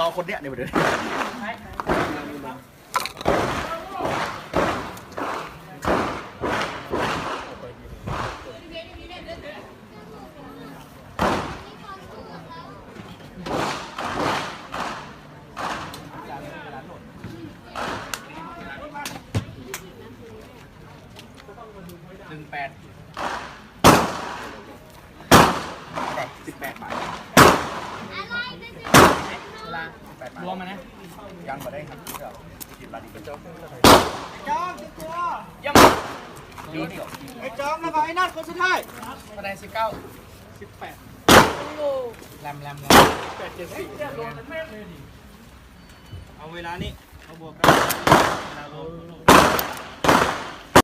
รอคนเนี้ยเดี๋ยวเดี๋ย หนึ่งแปดแต่สิบแปดบาทเวลาแปดบาทรวมมานะ ยังมาได้ครับเดี๋ยวกินบาดีกันจ้องจอมติดตัวยังเดี๋ยวเดี๋ยวไอ้จอมแล้วก็ไอ้นัทคนสุดท้ายคะแนนสิบเก้าสิบแปดแรมแรมแรมแปดเจ็ดสี่เอาเวลานี้เอาบวกกันเวลาลง